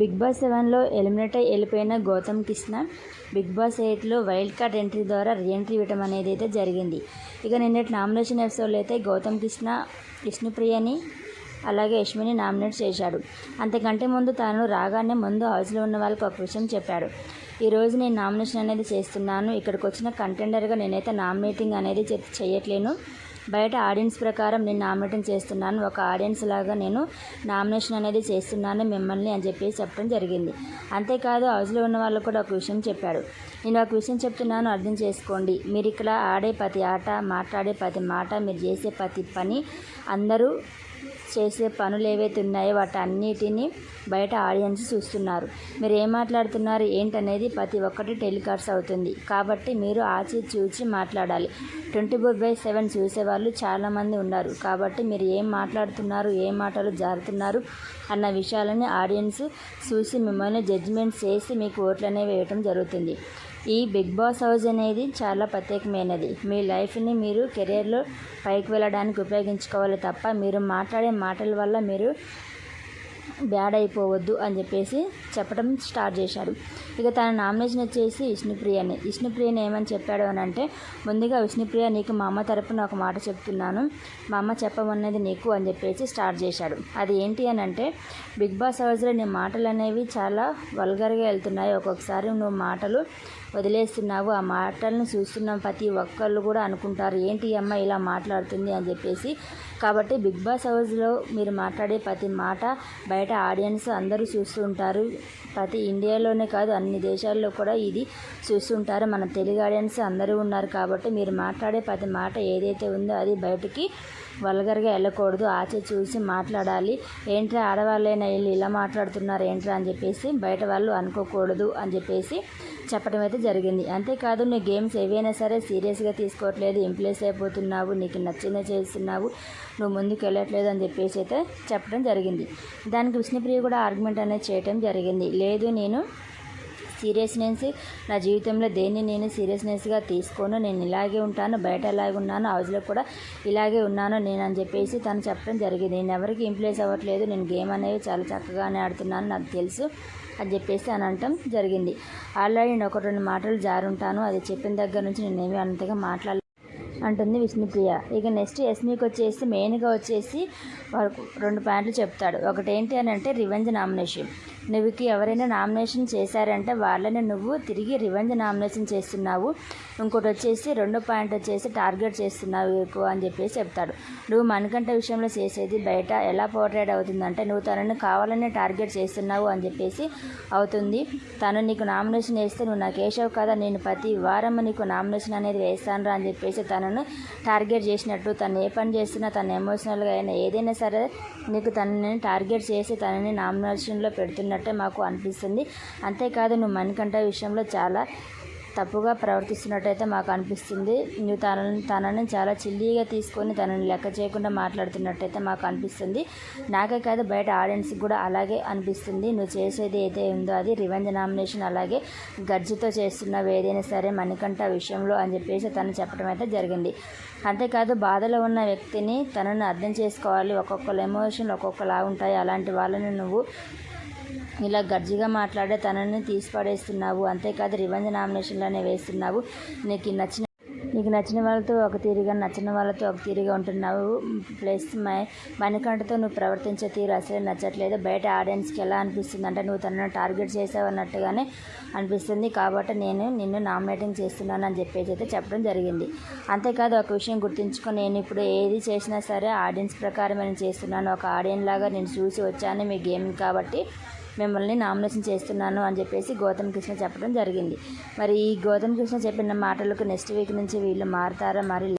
Big boss సెవెన్లో eliminate అయి వెళ్ళిపోయిన గౌతమ్ కృష్ణ బిగ్ బాస్ ఎయిట్లో వైల్డ్ కార్డ్ ఎంట్రీ ద్వారా రీఎంట్రీ ఇవ్వటం అనేది అయితే జరిగింది. ఇక నిన్నటి నామినేషన్ ఎపిసోడ్లో అయితే గౌతమ్ కృష్ణ విష్ణుప్రియని అలాగే యష్మిని నామినేట్ చేశాడు. అంతకంటే ముందు తాను రాగానే ముందు హౌస్లో ఉన్న వాళ్ళకి ఒక విషయం చెప్పాడు. ఈరోజు నేను నామినేషన్ అనేది చేస్తున్నాను. ఇక్కడికి వచ్చిన కంటెండర్గా నేనైతే నామినేటింగ్ అనేది చేయట్లేను. బయట ఆడియన్స్ ప్రకారం నేను నామినేషన్ చేస్తున్నాను. ఒక ఆడియన్స్ లాగా నేను నామినేషన్ అనేది చేస్తున్నాను మిమ్మల్ని అని చెప్పేసి చెప్పడం జరిగింది. అంతేకాదు హౌస్లో ఉన్న వాళ్ళు కూడా ఒక విషయం చెప్పాడు నేను ఒక విషయం చెప్తున్నాను అర్థం చేసుకోండి. మీరు ఇక్కడ ఆడే ప్రతి ఆట మాట్లాడే ప్రతి మాట మీరు చేసే ప్రతి పని అందరూ చేసే పనులు ఏవైతే ఉన్నాయో వాటి అన్నిటినీ బయట ఆడియన్స్ చూస్తున్నారు. మీరు ఏం మాట్లాడుతున్నారు ఏంటనేది ప్రతి ఒక్కటి టెలికాస్ట్ అవుతుంది. కాబట్టి మీరు ఆచి చూచి మాట్లాడాలి. ట్వంటీ ఫోర్ బై సెవెన్ చూసేవాళ్ళు చాలామంది ఉన్నారు. కాబట్టి మీరు ఏం మాట్లాడుతున్నారు ఏ మాటలు జారుతున్నారు అన్న విషయాలని ఆడియన్స్ చూసి మిమ్మల్ని జడ్జిమెంట్ చేసి మీకు ఓట్లు అనేవి వేయటం జరుగుతుంది. ఈ బిగ్ బాస్ హౌస్ అనేది చాలా ప్రత్యేకమైనది. మీ లైఫ్ని మీరు కెరీర్లో పైకి వెళ్ళడానికి ఉపయోగించుకోవాలి తప్ప మీరు మాట్లాడే మాటల వల్ల మీరు బ్యాడ్ అయిపోవద్దు అని చెప్పేసి చెప్పడం స్టార్ట్ చేశారు. ఇక తన నామినేషన్ వచ్చేసి విష్ణుప్రియని. విష్ణుప్రియని ఏమని చెప్పాడు అని అంటే ముందుగా విష్ణుప్రియ నీకు మా అమ్మ తరపున ఒక మాట చెప్తున్నాను. మా అమ్మ చెప్పమన్నది నీకు అని చెప్పేసి స్టార్ట్ చేశాడు. అది ఏంటి అని అంటే బిగ్ బాస్ హౌస్లో నీ మాటలు అనేవి చాలా వల్గర్గా వెళ్తున్నాయి. ఒక్కొక్కసారి నువ్వు మాటలు వదిలేస్తున్నావు. ఆ మాటలను చూస్తున్న ప్రతి ఒక్కళ్ళు కూడా అనుకుంటారు. ఏంటి అమ్మ ఇలా మాట్లాడుతుంది అని చెప్పేసి. కాబట్టి బిగ్ బాస్ హౌస్లో మీరు మాట్లాడే ప్రతి మాట బయట ఆడియన్స్ అందరూ చూస్తూ ఉంటారు. ప్రతి ఇండియాలోనే కాదు అన్ని దేశాల్లో కూడా ఇది చూస్తుంటారు. మన తెలుగు ఆడియన్స్ అందరూ ఉన్నారు కాబట్టి మీరు మాట్లాడే ప్రతి మాట ఏదైతే ఉందో అది బయటికి వల్గర్గా వెళ్ళకూడదు. ఆచే చూసి మాట్లాడాలి. ఏంట్రా ఆడవాళ్ళైనా వెళ్ళి ఇలా మాట్లాడుతున్నారు ఏంట్రా అని చెప్పేసి బయట వాళ్ళు అనుకోకూడదు అని చెప్పేసి చెప్పడం అయితే జరిగింది. అంతేకాదు నీ గేమ్స్ ఏవైనా సరే సీరియస్గా తీసుకోవట్లేదు ఇంప్లేస్ అయిపోతున్నావు నీకు నచ్చిందే చేస్తున్నావు నువ్వు ముందుకు వెళ్ళట్లేదు అని చెప్పేసి అయితే చెప్పడం జరిగింది. దానికి విష్ణుప్రియ కూడా ఆర్గ్యుమెంట్ అనేది చేయటం జరిగింది. లేదు నేను సీరియస్నెస్ నా జీవితంలో దేన్ని నేను సీరియస్నెస్గా తీసుకోను నేను ఇలాగే ఉంటాను బయట ఇలాగే ఉన్నాను హౌస్లో కూడా ఇలాగే ఉన్నాను నేను అని చెప్పేసి తను చెప్పడం జరిగింది. నేను ఎవరికి ఇంప్లేస్ అవ్వట్లేదు నేను గేమ్ అనేవి చాలా చక్కగానే ఆడుతున్నాను నాకు తెలుసు అని చెప్పేసి అని అనటం జరిగింది. ఆల్రెడీ నేను ఒక రెండు మాటలు జారుంటాను అది చెప్పిన దగ్గర నుంచి నేనేమి అంతగా మాట్లాడలేదు. అంటుంది విష్ణుప్రియ. ఇక నెక్స్ట్ ఎస్మికి వచ్చేసి మెయిన్గా వచ్చేసి వాడు రెండు పాయింట్లు చెప్తాడు. ఒకటి ఏంటి అని అంటే రివెంజ్ నామినేషన్. నువ్వుకి ఎవరైనా నామినేషన్ చేశారంటే వాళ్ళని నువ్వు తిరిగి రివెంజ్ నామినేషన్ చేస్తున్నావు. ఇంకోటి వచ్చేసి రెండో పాయింట్ వచ్చేసి టార్గెట్ చేస్తున్నావు ఎక్కువ అని చెప్పేసి చెప్తాడు. నువ్వు మనకంట విషయంలో చేసేది బయట ఎలా పోర్ట్రేట్ అవుతుందంటే నువ్వు తనని కావాలనే టార్గెట్ చేస్తున్నావు అని చెప్పేసి అవుతుంది. తను నీకు నామినేషన్ వేస్తే నువ్వు నాకు కేశవ్ కదా నేను ప్రతి వారం నీకు నామినేషన్ అనేది వేస్తాను అని చెప్పేసి తనను టార్గెట్ చేసినట్టు తను ఏ పని చేస్తున్నా తను ఎమోషనల్గా అయినా ఏదైనా సరే నీకు తనని టార్గెట్ చేసి తనని నామినేషన్లో పెడుతున్నట్టే మాకు అనిపిస్తుంది. అంతేకాదు నువ్వు మణికంఠ విషయంలో చాలా తప్పుగా ప్రవర్తిస్తున్నట్టయితే మాకు అనిపిస్తుంది. నువ్వు తనని తనని చాలా చిల్లీగా తీసుకొని తనని లెక్క చేయకుండా మాట్లాడుతున్నట్టయితే మాకు అనిపిస్తుంది. నాకే కాదు బయట ఆడియన్స్కి కూడా అలాగే అనిపిస్తుంది. నువ్వు చేసేది ఏదైతే ఉందో అది రివెంజ్ నామినేషన్ అలాగే గర్జితో చేస్తున్నవి ఏదైనా సరే మణికంఠ విషయంలో అని చెప్పేసి తను చెప్పడం అయితే జరిగింది. అంతేకాదు బాధలో ఉన్న వ్యక్తిని తనను అర్థం చేసుకోవాలి. ఒక్కొక్కరు ఎమోషన్లు ఒక్కొక్కలా ఉంటాయి అలాంటి వాళ్ళని నువ్వు ఇలా గర్జిగా మాట్లాడే తనని తీసిపడేస్తున్నావు. అంతేకాదు రివెంజ్ నామినేషన్లోనే వేస్తున్నావు. నీకు నచ్చిన నీకు నచ్చిన వాళ్ళతో ఒక తీరుగా నచ్చిన వాళ్ళతో ఒక తీరుగా ఉంటున్నావు. ప్లస్ మై మణికంటతో నువ్వు ప్రవర్తించే తీరు అసలే నచ్చట్లేదు. బయట ఆడియన్స్కి ఎలా అనిపిస్తుంది? అంటే నువ్వు తనను టార్గెట్ చేసావు అన్నట్టుగానే అనిపిస్తుంది. కాబట్టి నేను నిన్ను నామినేటింగ్ చేస్తున్నాను అని చెప్పేసి అయితే చెప్పడం జరిగింది. అంతేకాదు ఒక విషయం గుర్తుంచుకొని నేను ఇప్పుడు ఏది చేసినా సరే ఆడియన్స్ ప్రకారం నేను చేస్తున్నాను. ఒక ఆడియన్ లాగా నేను చూసి వచ్చాను మీ గేమ్ కాబట్టి. మిమ్మల్ని నామినేషన్ చేస్తున్నాను అని చెప్పేసి గౌతమ్ కృష్ణ చెప్పడం జరిగింది. మరి ఈ గౌతమ్ కృష్ణ చెప్పిన మాటలకు నెక్స్ట్ వీక్ నుంచి వీళ్ళు మారుతారా? మరి